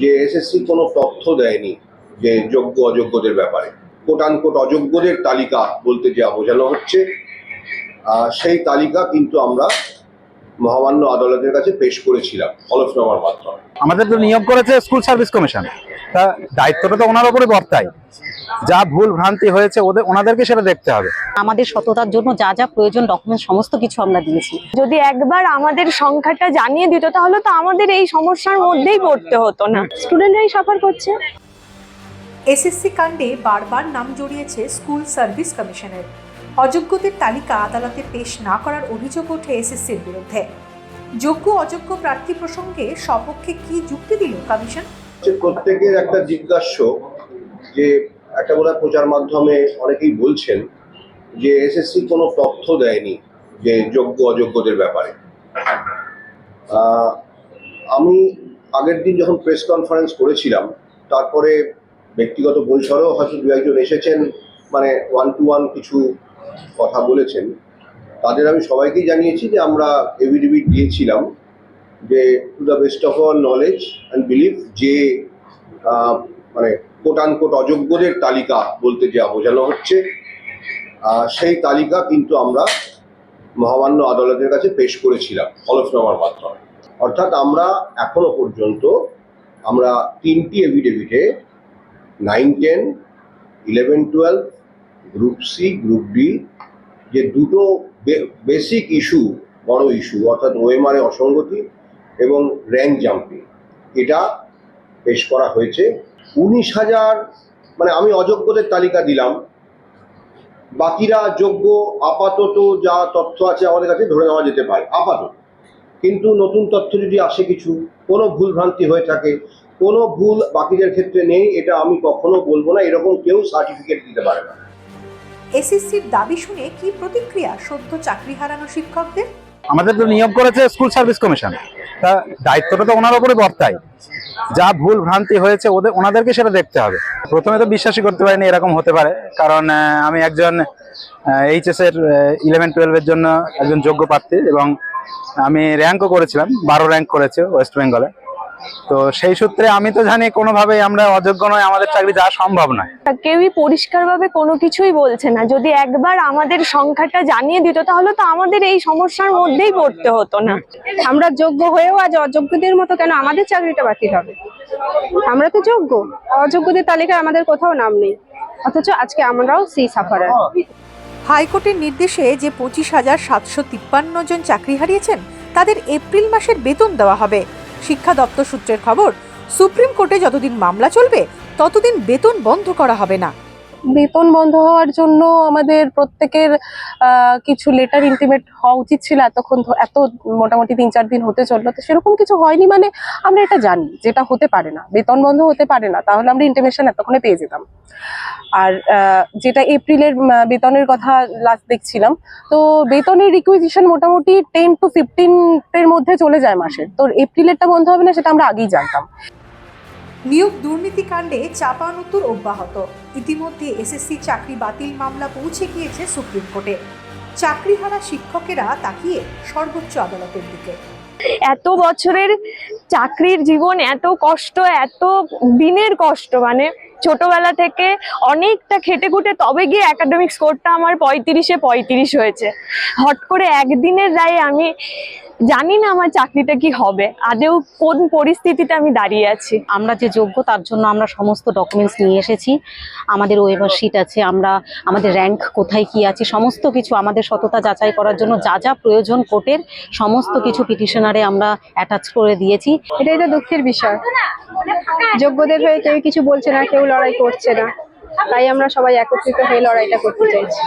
যে এসএসসি কোনো তথ্য দেয়নি যে যোগ্য অযোগ্যদের ব্যাপারে। কোটানকোট অযোগ্যদের তালিকা বলতে যা বোঝানো হচ্ছে সেই তালিকা কিন্তু আমরা মহামান্য আদালতের কাছে পেশ করেছিলাম হলফনামার মাধ্যমে। আমাদের তো নিয়োগ করেছে স্কুল সার্ভিস কমিশন তা দায়িত্বটা তো ওনার ওপরে বর্তায়। যা ভুল ভ্রান্তি হয়েছে ওদের ওনাদেরকে সেটা দেখতে হবে। আমাদের সততার জন্য যা যা প্রয়োজন ডকুমেন্ট সমস্ত কিছু আমরা দিয়েছি। যদি একবার আমাদের সংখ্যাটা জানিয়ে দিত তাহলে তো আমাদের এই সমস্যার মধ্যেই পড়তে হতো না। স্টুডেন্টরাই সাফার করছে। এসএসসি কাণ্ডে বারবার নাম জড়িয়েছে স্কুল সার্ভিস কমিশনের। অযোগ্যদের তালিকা আদালতে পেশ না করার অভিযোগ ওঠে এসএসসির বিরুদ্ধে। যোগ্য অযোগ্য প্রার্থী প্রসঙ্গে সপক্ষে কি যুক্তি দিল কমিশন? প্রত্যেকের একটা জিজ্ঞাস্য যে একটা বোধহয় প্রচার মাধ্যমে অনেকেই বলছেন যে এসএসসি কোনো তথ্য দেয়নি যে যোগ্য, অযোগ্যদের ব্যাপারে। আমি আগের দিন যখন প্রেস কনফারেন্স করেছিলাম, তারপরে ব্যক্তিগত পরিসরেও হয়তো দু একজন এসেছেন মানে ওয়ান টু ওয়ান কিছু কথা বলেছেন, তাদের আমি সবাইকেই জানিয়েছি যে আমরা এভিডেভিট দিয়েছিলাম যে to the best of our knowledge and belief যে মানে কোটান কোট অযোগ্যদের তালিকা বলতে যা বোঝানো হচ্ছে। সেই তালিকা কিন্তু আমরা মহামান্য আদালতের কাছে পেশ করেছিলাম হলফনামার মাধ্যমে। অর্থাৎ আমরা এখনও পর্যন্ত আমরা তিনটি এভিডেভিটে nine ten eleven twelve group C group D যে দুটো বেসিক ইস্যু বড় ইস্যু অর্থাৎ ওএমআর এ অসঙ্গতি এবং র্যাঙ্ক জাম্পিং এটা পেশ করা হয়েছে। উনিশ হাজার মানে আমি অযোগ্যদের তালিকা দিলাম। বাকিরা যোগ্য, আপাতত যা তথ্য আছে আমাদের কাছে ধরে নেওয়া যেতে পারে, আপাতত। কিন্তু নতুন তথ্য যদি আসে কিছু, কোনো ভুল ভ্রান্তি হয়ে থাকে, কোনো ভুল বাকিদের ক্ষেত্রে নেই, এটা আমি কখনো বলব না, এরকম কেউ সার্টিফিকেট দিতে পারে না। এসএসসির দাবি শুনে কি প্রতিক্রিয়া সদ্য চাকরি হারানো শিক্ষকদের? আমাদের তো নিয়োগ করেছে স্কুল সার্ভিস কমিশন। তা দায়িত্বটা তো ওনার ওপরে বর্তায়। যা ভুল ভ্রান্তি হয়েছে ওদের ওনাদেরকে সেটা দেখতে হবে। প্রথমে তো বিশ্বাসই করতে পারিনি এরকম হতে পারে। কারণ আমি একজন এইচএস এর ইলেভেন টুয়েলভের জন্য একজন যোগ্য প্রার্থী এবং আমি র্যাঙ্কও করেছিলাম, বারো র্যাঙ্ক করেছে ওয়েস্ট বেঙ্গলে। তো সেই সূত্রে আমি তো জানি কোনোভাবেই আমরা অযোগ্য নয় আমাদের চাকরি যাওয়া সম্ভব নয়। কেউই পরিষ্কারভাবে কোনো কিছুই বলছে না। যদি একবার আমাদের সংখ্যাটা জানিয়ে দিত তাহলে তো আমাদের এই সমস্যার মধ্যেই পড়তে হতো না। আমরা যোগ্য হয়েও আজ অযোগ্যদের মতো কেন আমাদের চাকরিটা বাতিল হবে? আমরা তো যোগ্য। অযোগ্যদের তালিকায় আমাদের কোথাও নাম নেই। অথচ আজকে আমরাও সেই সাফারার হাইকোর্টের নির্দেশে যে পঁচিশ হাজার সাতশো তিপ্পান্ন জন চাকরি হারিয়েছেন তাদের এপ্রিল মাসের বেতন দেওয়া হবে। শিক্ষা দপ্তর সূত্রের খবর, সুপ্রিম কোর্টে যতদিন মামলা চলবে, ততদিন বেতন বন্ধ করা হবে না। বেতন বন্ধ হওয়ার জন্য আমাদের প্রত্যেকের কিছু লেটার ইন্টিমেট হওয়া উচিত ছিল এতক্ষণ এত মোটামুটি তিন চার দিন হতে চলল। তো সেরকম কিছু হয়নি মানে আমরা এটা জানি যেটা হতে পারে না। বেতন বন্ধ হতে পারে না, তাহলে আমরা ইন্টিমেশন এতক্ষণে পেয়ে যেতাম। আর যেটা এপ্রিলের বেতনের কথা লাস্ট দেখছিলাম, তো বেতনের রিকুইজিশন মোটামুটি টেন টু ফিফটিন এর মধ্যে চলে যায় মাসের। তো এপ্রিলেরটা বন্ধ হবে না সেটা আমরা আগেই জানতাম। নিয়োগ দুর্নীতি কাণ্ডে চাপানুত্তর অব্যাহত। ইতিমধ্যে এসএসসি চাকরি বাতিল মামলা পৌঁছে গিয়েছে সুপ্রিম কোর্টে। চাকরি চাকরিহারা শিক্ষকেরা তাকিয়ে সর্বোচ্চ আদালতের দিকে। এত বছরের চাকরির জীবন, এত কষ্ট, এত দিনের কষ্ট মানে ছোটবেলা থেকে অনেকটা খেটে খুটে, তবে গিয়ে একাডেমিক স্কোরটা আমার পঁয়ত্রিশে পঁয়ত্রিশ হয়েছে। হট করে একদিনের রায়ে আমি জানি না আমার চাকরিটা কি হবে। আদেও কোন পরিস্থিতিতে আমি দাঁড়িয়ে আছি। আমরা যে যোগ্য তার জন্য আমরা সমস্ত ডকুমেন্টস নিয়ে এসেছি। আমাদের ওয়েবার শিট আছে আমরা আমাদের র্যাঙ্ক কোথায় কি আছে সমস্ত কিছু আমাদের সততা যাচাই করার জন্য যা যা প্রয়োজন কোর্টের সমস্ত কিছু পিটিশনারে আমরা অ্যাটাচ করে দিয়েছি। এটাই তো দুঃখের বিষয়। যোগ্যদের হয়ে কেউ কিছু বলছে না কেউ লড়াই করছে না। তাই আমরা সবাই একত্রিত হয়ে লড়াইটা করতে চাইছি।